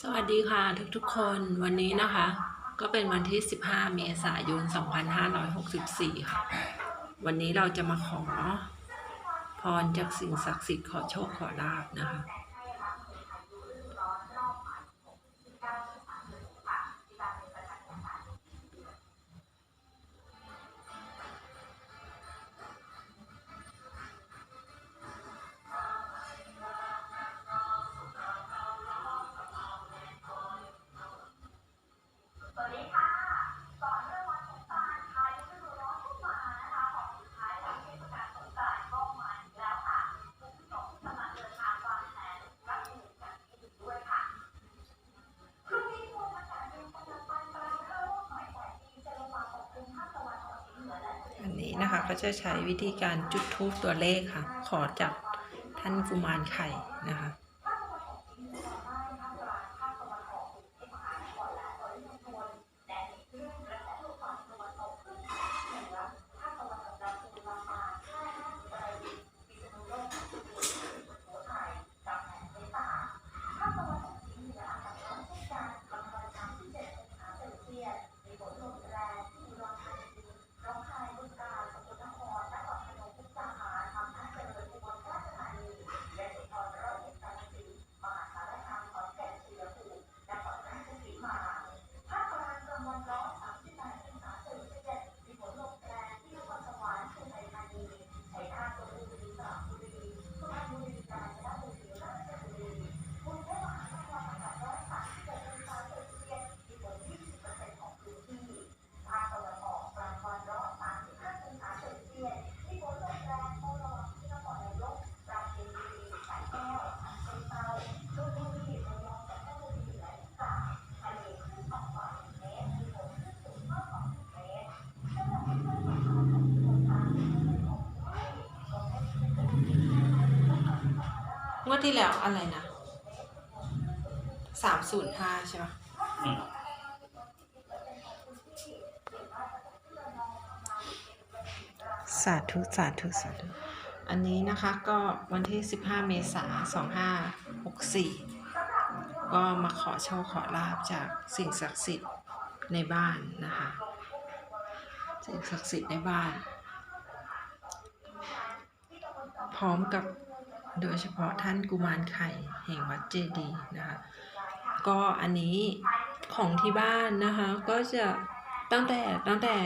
สวัสดีค่ะทุกๆคนวันนี้นะคะ ก็เป็นวันที่ 15 เมษายน 2564 ค่ะ วันนี้เราจะมาขอพรจากสิ่งศักดิ์สิทธิ์ขอโชคขอลาบนะคะ นนี้นะคะก็จะใช้วิธีการจุดทูบตัวเลขค่ะ ขอจากท่านกุมารไข่นะคะ วดที่แล้วอะไรนะสามศูนย์ห้าใช่ปะสาธุสาธุสาธุอันนี้นะคะก็วันที่15เมษายน2564ก็มาขอโชคขอลาบจากสิ่งศักดิ์สิทธิ์ในบ้านนะคะ สิ่งศักดิ์สิทธิ์ในบ้าน พร้อมกับ โดยเฉพาะท่านกุมารไข่แห่งวัดเจดีย์นะคะก็อันนี้ของที่บ้านนะคะก็จะตั้งแต่ตั้งแต่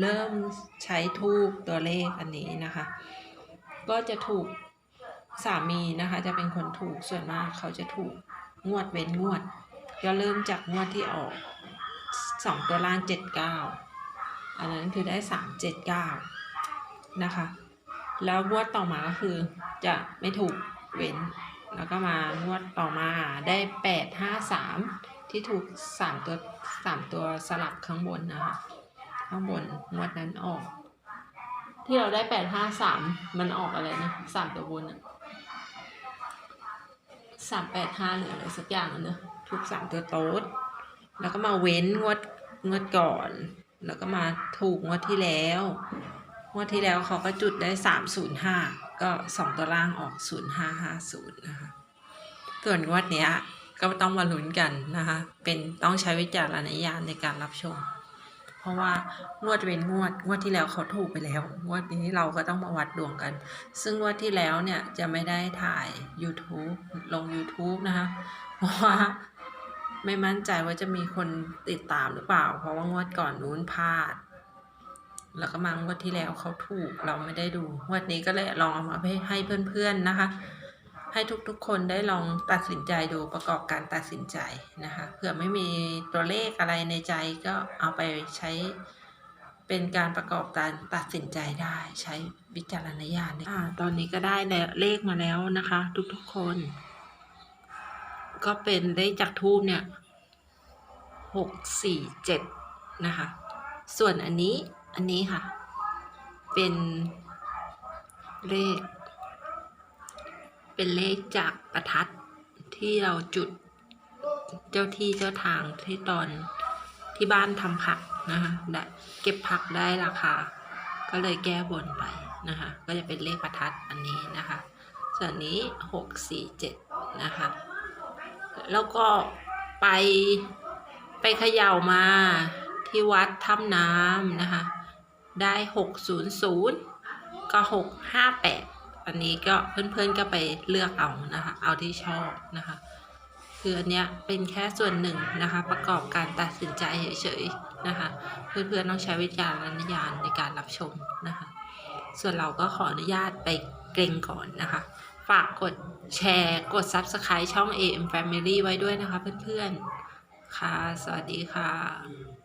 เริ่มใช้ทูบตัวเลขอันนี้นะคะ ก็จะถูกสามีนะคะ จะเป็นคนถูกส่วนมากเขาจะถูกงวดเว้นงวด ก็เริ่มจากงวดที่ออกสองตัวล่างเจ็ดเก้าอันนั้นคือได้สามเจ็ดเก้านะคะ แล้วงวดต่อมาก็คือจะไม่ถูกเว้น แล้วก็มางวดต่อมาได้แปดห้าสามที่ถูกสามตัวสามตัวสลับข้างบนนะคะข้างบนงวดนั้นออก ที่เราได้แปดห้าสามมันออกอะไรนะสามตัวบนอะสามแปดห้าหรืออะไรสักอย่างเนอะถูกสามตัวโต๊ดแล้วก็มาเว้นงวดงวดก่อน แล้วก็มาถูกงวดที่แล้ว งวดที่แล้วเขาก็จุดได้สามศูนย์ห้าก็สองตัวล่างออกศูนย์ห้าห้าศูนย์นะคะ ส่วนงวดเนี้ยก็ต้องมาลุ้นกันนะคะ เป็นต้องใช้วิจารณญาณในการรับชม เพราะว่างวดเว้นงวด งวดที่แล้วเขาถูกไปแล้ว งวดนี้เราก็ต้องมาวัดดวงกัน ซึ่งงวดที่แล้วเนี่ยจะไม่ได้ถ่าย YouTube ลง YouTube นะคะ เพราะว่าไม่มั่นใจว่าจะมีคนติดตามหรือเปล่า เพราะว่างวดก่อนนู้นพลาด แล้วก็มางวดที่แล้วเขาถูกเราไม่ได้ดูงวดนี้ก็เลยลองเอามาให้เพื่อนๆนะคะ ให้ทุกๆคนได้ลองตัดสินใจดูประกอบการตัดสินใจนะคะเผื่อไม่มีตัวเลขอะไรในใจก็เอาไปใช้เป็นการประกอบการตัดสินใจได้ใช้วิจารณญาณอ่าตอนนี้ก็ได้เลขมาแล้วนะคะ ทุกๆคน ก็เป็นเลขจากทูบเนี่ยหกสี่เจ็ดนะคะ ส่วนอันนี้ อันนี้ค่ะ เป็นเลข เป็นเลขจากประทัดที่เราจุดเจ้าที่เจ้าทางที่ตอนที่บ้านทำผักนะคะได้เก็บผักได้ราคา ก็เลยแก้บนไปนะคะ ก็จะเป็นเลขประทัดอันนี้นะคะ ส่วนนี้หกสี่เจ็ดนะคะ แล้วก็ไปไปเขย่ามาที่วัดถ้ำน้ำนะคะ ได้หกศูนย์ศูนย์ก็หกห้าแปดอันนี้ก็เพื่อนๆก็ไปเลือกเอานะคะ เอาที่ชอบนะคะ คืออันเนี้ยเป็นแค่ส่วนหนึ่งนะคะ ประกอบการตัดสินใจเฉยๆนะคะ เพื่อนๆต้องใช้วิจารณญาณในการรับชมนะคะ ส่วนเราก็ขออนุญาตไปเกรงก่อนนะคะ ฝากกดแชร์ กด Subscribe ช่อง AM Family ไว้ด้วยนะคะเพื่อนๆ ค่ะ สวัสดีค่ะ